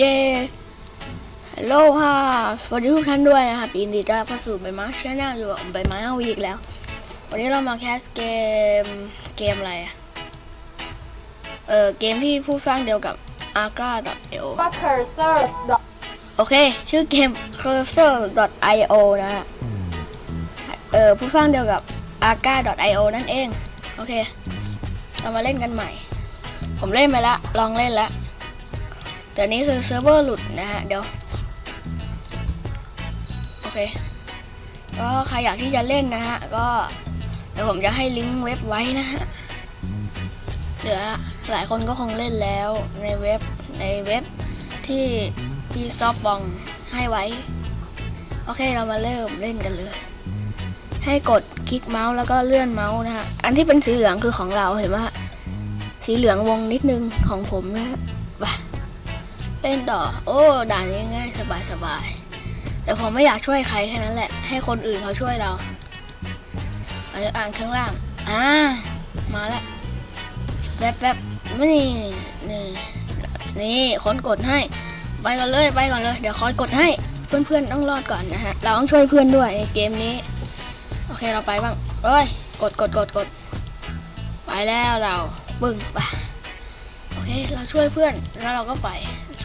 เย้ฮัลโหลค่ะ สวัสดีทุกท่านด้วยนะครับยินดีต้อนรับเข้าสู่ใบไม้ชแนลอยู่กับผมใบไม้เอาวีอีกแล้ว วันนี้เรามาแคสเกม เกมอะไรอะเออเกมที่ผู้สร้างเดียวกับ a g a io ว่า cursors โอเค ชื่อเกม cursor.io นะฮะ เออผู้สร้างเดียวกับ a g a io นั่นเอง โอเค เรามาเล่นกันใหม่ ผมเล่นไปแล้ว ลองเล่นแล้ว แต่นี้คือเซิร์ฟเวอร์หลุดนะฮะ เดี๋ยว โอเค ก็ใครอยากที่จะเล่นนะฮะ ก็เดี๋ยวผมจะให้ลิงก์เว็บไว้นะฮะ เดี๋ยวหลายคนก็คงเล่นแล้วในเว็บในเว็บที่พี่ซอฟบองให้ไว้ โอเคเรามาเริ่มเล่นกันเลย ให้กดคลิกเมาส์แล้วก็เลื่อนเมาส์นะฮะ อันที่เป็นสีเหลืองคือของเราเห็นไหมสีเหลืองวงนิดนึงของผมนะฮะ เล่นต่อ โอ้ด่านนี้ง่ายสบายสบายแต่ผมไม่อยากช่วยใครแค่นั้นแหละ ให้คนอื่นเขาช่วยเราเราจะอ่านข้างล่างอ่ามาแล้วแป๊บแป๊บนี่นี่นี่คนกดให้ ไปก่อนเลยไปก่อนเลย เดี๋ยวคอยกดให้เพื่อนๆต้องรอดก่อนนะฮะ เราต้องช่วยเพื่อนด้วยในเกมนี้ โอเคเราไปบ้างเอ้ยกดกดกดกดไปแล้วเราปึ้งไปโอเค เราช่วยเพื่อนแล้วเราก็ไป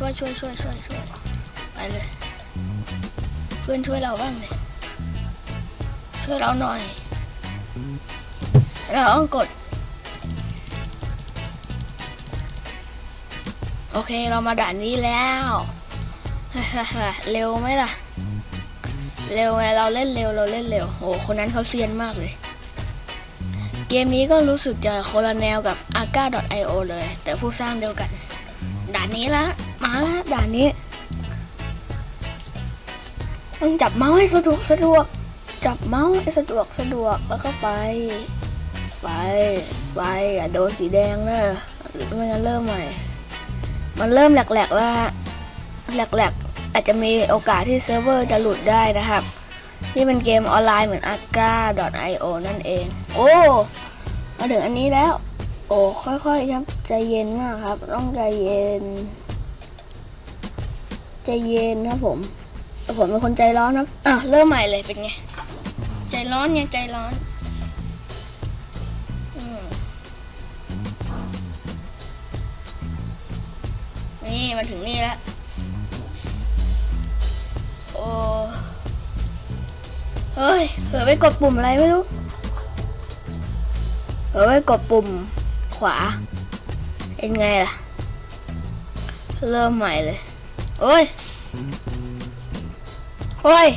ช่วยช่วยช่วยช่วยช่วยไปเลย เพื่อนช่วยเราบ้างเลยช่วยเราหน่อย เราต้องกด โอเคเรามาด่านนี้แล้วเร็วไหมล่ะ เร็วไงเราเล่นเร็วเราเล่นเร็วโอ้คนนั้นเขาเซียนมากเลย เกมนี้ก็รู้สึกจะคนละแนวกับ a g a io เลย แต่ผู้สร้างเดียวกัน ด่านนี้ละ มาและด่านนี้ ต้องจับเมาส์ให้สะดวกสะดวก จับเมาส์ให้สะดวกสะดวกแล้วก็ไป ไป ไปอย่าโดนสีแดงนะหรือไม่งั้นเริ่มใหม่ มันเริ่มแหลกๆแล้วฮะแหลกๆ อาจจะมีโอกาสที่เซิร์ฟเวอร์จะหลุดได้นะครับนี่เป็นเกมออนไลน์เหมือน a g a io นั่นเอง โอ้มาถึงอันนี้แล้ว โอ้ค่อยๆครับใจเย็นมากครับ ต้องใจเย็น เย็นครับผมแต่ผมเป็นคนใจร้อนครับอะเริ่มใหม่เลยเป็นไง ใจร้อนไงใจร้อนอนี่มาถึงนี่แล้ว โอ้เฮ้ยเผลอไปกดปุ่มอะไรไม่รู้เผลอไปกดปุ่มขวา เป็นไงล่ะ เริ่มใหม่เลย โอ้ยโอ้ย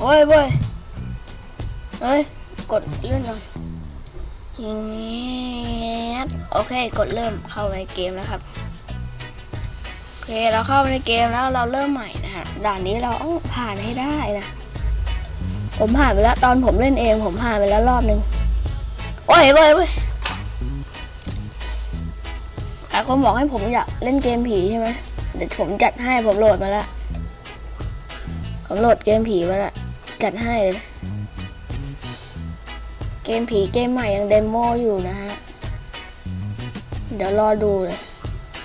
โอ้ยโอ้ยเฮ้ย กดเลื่อนก่อนอย่างงี้โอเค กดเริ่มเข้าในเกมแล้วครับ โอเค เราเข้าในเกมแล้วเราเริ่มใหม่นะฮะ ด่านนี้เราต้องผ่านให้ได้นะ ผมผ่านไปแล้วตอนผมเล่นเอง ผมผ่านไปแล้วรอบนึงโอ้ยโอ้ยโอ้ยหลายคนบอกให้ผมอยากเล่นเกมผีใช่ไหม ดี๋ยวผมจัดให้ผมโหลดมาแล้วผมโหลดเกมผีมาแล้วจัดให้เลย เกมผีเกมใหม่ยังเดโมอยู่นะฮะ เดี๋ยวรอดูเลย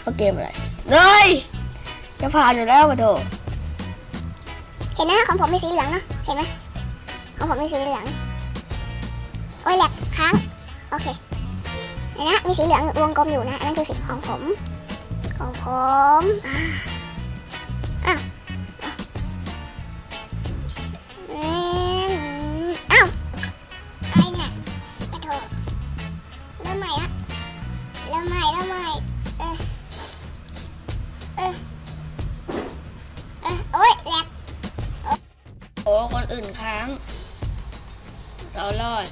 ว่าเกมอะไรเฮ้ยจะผ่านอยู่แล้วปะโถเห็นนะของผมมีสีเหลืองเนาะเห็นไหมของผมมีสีเหลืองโอ้ยแหลกค้างโอเคเห็นนะมีสีเหลืองวงกลมอยู่นะนนั้นคือสีของผม ของผมอ่าอ้าวอืมอ้าวอะไรเนี่ยกระโถเริ่มใหม่ละเริ่มใหม่เริ่มใหม่เออเออเออโอ้ยแหลกโอ้คนอื่นค้าง เรารอด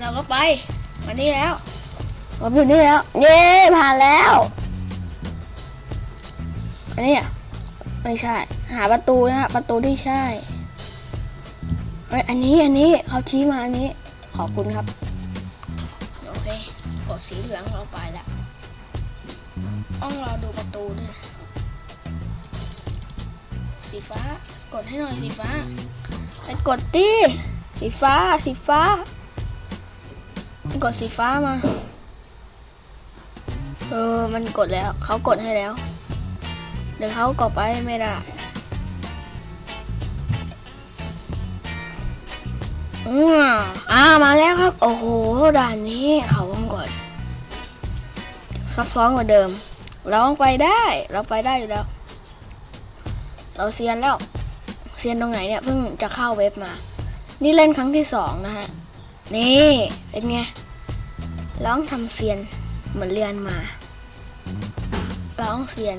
เราก็ไปมานี่แล้ว ผมอยู่นี่แล้ว เย้ ผ่านแล้ว อันนี้อะไม่ใช่ หาประตูนะฮะประตูที่ใช่เอ้ยอันนี้อันนี้เขาชี้มาอันนี้ ขอบคุณครับ โอเคกดสีเหลืองเราไปล้วต้องรอดูประตูด้วยสีฟ้ากดให้หน่อยสีฟ้าไปกดดิสีฟ้าสีฟ้ากดสีฟ้ามา เออ มันกดแล้ว เขากดให้แล้ว ดี๋ยวเขาก็ไปไม่ได้อืออ่ามาแล้วครับ โอ้โห ด่านนี้เขาวงกดซับซ้อนกว่าเดิม เราต้องไปได้ เราไปได้อยู่แล้ว เราเซียนแล้วเซียนตรงไหนเนี่ยเพิ่งจะเข้าเว็บมา นี่เล่นครั้งที่สองนะฮะ นี่เป็นไงร้องทำเซียนเหมือนเรียนมาร้องเซียน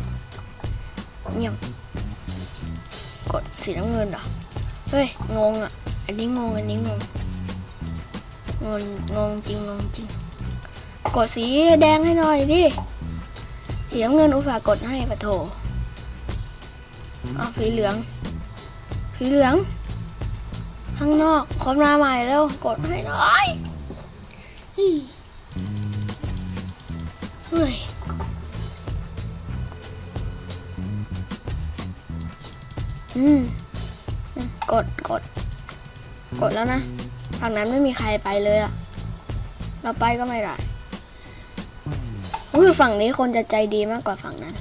เงียบกดสีน้ำเงินเหรอ เฮ้ย งงอะ อันนี้งง อันนี้งง งงงงจริงงงจริง กดสีแดงให้หน่อยดิ สีน้ำเงินอุตส่าห์กดให้ปะโถเอาสีเหลือง สีเหลือง ข้างนอกคนมาใหม่แล้ว กดให้หน่อยเฮ้ย อืมกดกด กดแล้วนะฝั่งนั้นไม่มีใครไปเลยอะเราไปก็ไม่ได้คือฝั่งนี้คนจะใจดีมากกว่าฝั่งนั้น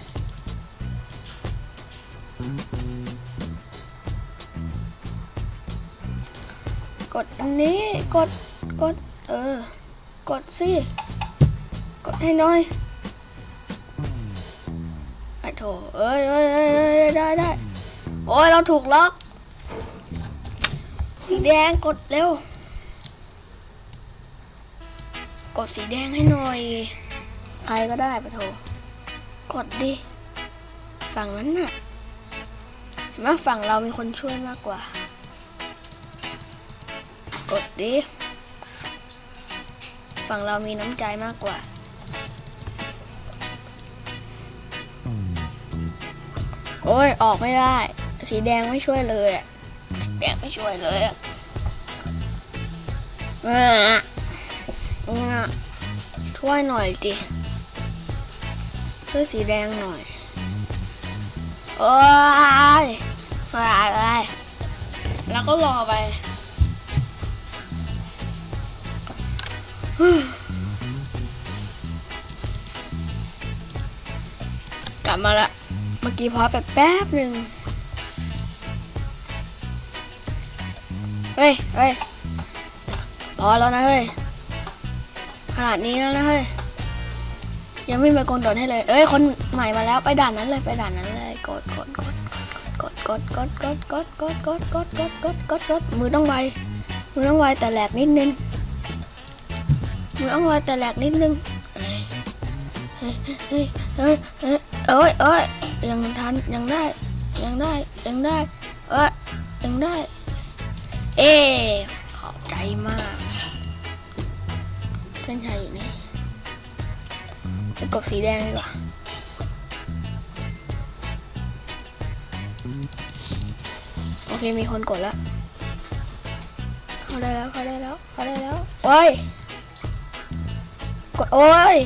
กดอันนี้กดกด เออ กดสิ กดให้น่อยไอ้โถเอ้ยเอ้ยเอ้ยเอ้ยได้ได้ โอ้ยเราถูกล็อก สีแดงกดเร็ว กดสีแดงให้หน่อย ใครก็ได้ปะโถกดดิ ฝั่งนั้นน่ะเห็นไหมฝั่งเรามีคนช่วยมากกว่า กดดิ ฝั่งเรามีน้ำใจมากกว่าโอ้ย ออกไม่ได้ สีแดงไม่ช่วยเลยอะแดงไม่ช่วยเลยอะเออเนี่ยช่วยหน่อยดิช่วยสีแดงหน่อยโอ้ยมาอะไรแล้วก็รอไปกลับมาละ เมื่อกี้พอแบบแป๊บหนึ่ง เฮ้ยเฮ้ยพอแล้วนะเฮ้ย ขนาดนี้แล้วนะเฮ้ย ยังไม่มีคนโดดให้เลย เอ้ย คนใหม่มาแล้ว ไปด่านนั้นเลย ไปด่านนั้นเลย กดกดกดกดกดกดกดกดกดกดกดกดกดกดกดมือต้องไว มือต้องไวแต่แหลกนิดนึง มือต้องไวแต่แหลกนิดนึง เฮ้ย เฮ้ย เฮ้ย เฮ้ยเอ้ยเอ้ยยังทัน ยังได้ ยังได้ ยังได้ เอ้ย ยังได้ เอขอบใจมากเส้นชัยอยู่นี่ไปกดสีแดงดีกว่าโอเคมีคนกดแล้วเขาได้แล้วเขาได้แล้วเขาได้แล้วโอ้ยกดโอ้ย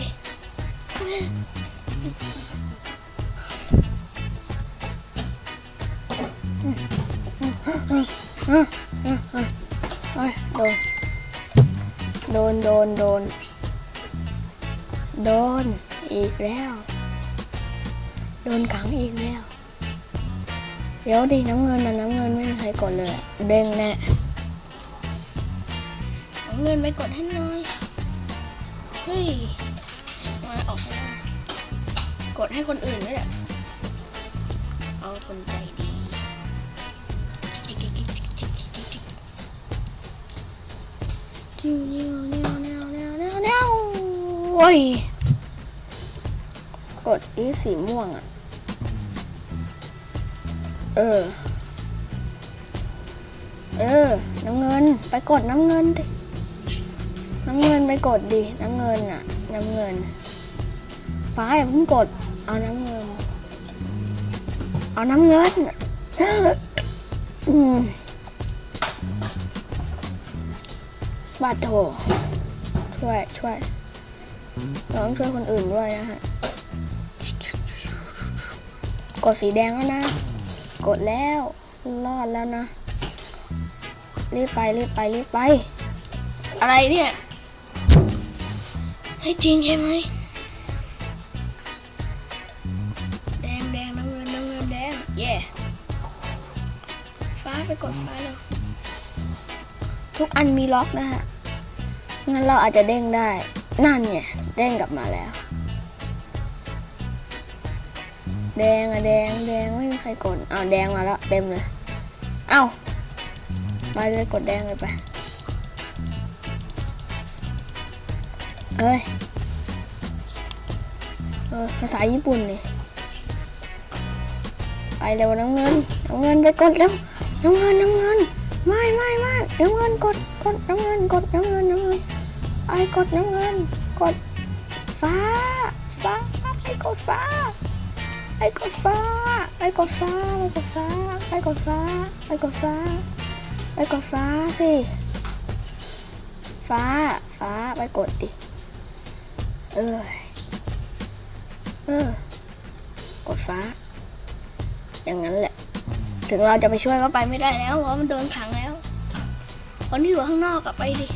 โอ้ย โดน โดน โดน โดน โดน อีกแล้ว โดนขังอีกแล้ว เดี๋ยวดิน้ำเงินมันน้ำเงินไม่มีใครกดเลย เด้งแน่น้ำเงินไปกดให้หน่อย เฮ้ย มาออกไม่ได้กดให้คนอื่นด้วยแหละเอาคนใจดี นิ้วนิ้วนิ้วนิ้วนิ้วนิ้วนิ้วโอ้ยกดอีสีม่วงอะ เออ เออ น้ำเงิน ไปกดน้ำเงินดิ น้ำเงินไปกดดิ น้ำเงินอะน้ำเงิน ฟ้าอย่าเพิ่งกด เอาน้ำเงิน เอาน้ำเงินอืม บาดโถช่วยช่วยเราต้องช่วยคนอื่นด้วยนะฮะ กดสีแดงแล้วนะ กดแล้ว รอดแล้วนะ รีบไปรีบไปรีบไป อะไรเนี่ย ให้จริงใช่ไหมแดงแดงน้ำเงินน้ำเงินแดง เย่ฟ้าไปกดฟ้าเลย ทุกอันมีล็อกนะฮะ งั้นเราอาจจะเด้งได้ นั่นไงเด้งกลับมาแล้ว แดงอะแดงแดงไม่มีใครกดอ้าวแดงมาแล้วเต็มเลย เอ้ามาเลยกดแดงเลยไป เอ้ยเออภาษาญี่ปุ่นนี่ไปเร็วน้ำเงินน้ำเงินไปกดเร็วน้ำเงินน้ำเงิน ไม่ไม่ไม่น้ำเงินกดกดน้ำเงินกดน้ำเงินน้ำเงินไอ้กดน้ำเงิน กดฟ้าฟ้าไอ้กดฟ้าไอ้กดฟ้าไอ้กดฟ้าไอ้กดฟ้าไอ้กดฟ้าไอ้กดฟ้าไอ้กดฟ้าสิฟ้าฟ้าไปกดดิเออเออกดฟ้า อย่างนั้นแหละ ถึงเราจะไปช่วยก็ไปไม่ได้แล้วเพราะมันโดนขังแล้ว คนที่อยู่ข้างนอกก็ไปดิ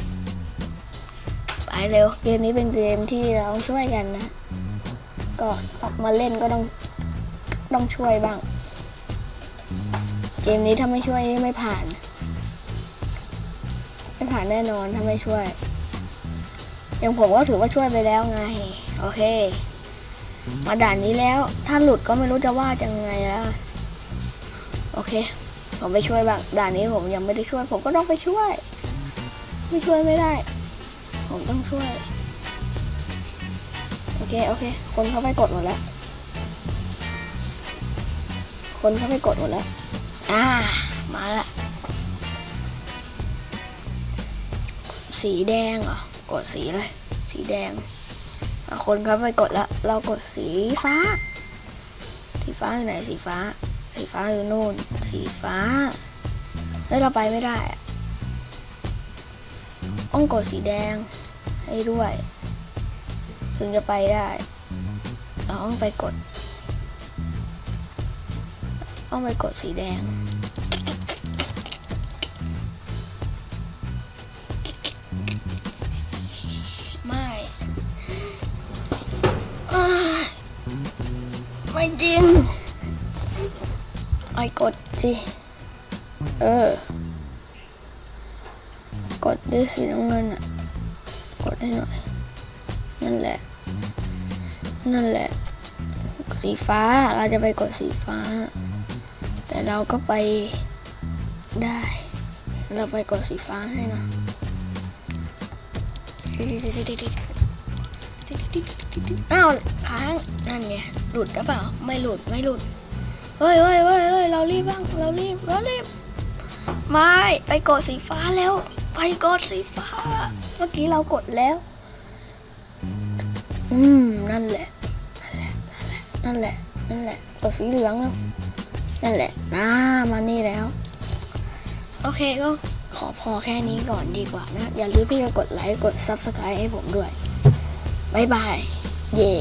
ไปเร็วเกมนี้เป็นเกมที่เราต้องช่วยกันนะ ก็ออกมาเล่นก็ต้องต้องช่วยบ้าง เกมนี้ถ้าไม่ช่วยไม่ผ่าน ไม่ผ่านแน่นอนถ้าไม่ช่วยอย่างผมก็ถือว่าช่วยไปแล้วไง โอเค มาด่านนี้แล้ว ถ้าหลุดก็ไม่รู้จะว่าจะยังไงแล้ว โอเค ผมไปช่วยบ้างด่านนี้ผมยังไม่ได้ช่วย ผมก็ต้องไปช่วย ไม่ช่วยไม่ได้ ผมต้องช่วย โอเคโอเค คนเข้าไปกดหมดแล้ว คนเข้าไปกดหมดแล้ว อ่า มาละ สีแดงเหรอ กดสีอะไรสีแดง คนเข้าไปกดแล้ว เรากดสีฟ้า สีฟ้าอยู่ไหนสีฟ้า สีฟ้าอยู่นู่น สีฟ้าเฮ้ยเราไปไม่ได้อะต้องกดสีแดงให้ด้วย ถึงจะไปได้ เราต้องไปกด ต้องไปกดสีแดงไม่ไม่จริง ไอ้กดสิเออ กดด้วยสีน้ำเงินอะ กดให้หน่อย นั่นแหละ นั่นแหละ สีฟ้า เราจะไปกดสีฟ้า แต่เราก็ไปได้ เราไปกดสีฟ้าให้นะอ้าวค้างนั่นไงหลุดหรือเปล่า ไม่หลุด ไม่หลุด เฮ้ยเฮ้ยเฮ้ยเฮ้ยเรารีบบ้างเรารีบเรารีบไม่ไปกดสีฟ้าแล้ว ไปกดสีฟ้า เมื่อกี้เรากดแล้ว อืมนั่นแหละนั่นแหละนั่นแหละนั่นแหละกดสีเหลืองแล้วนั่นแหละน่ามานี่แล้ว โอเคก็ขอพอแค่นี้ก่อนดีกว่านะ อย่าลืมที่จะกดไลค์กด Subscribe ให้ผมด้วย บ๊ายบาย เย่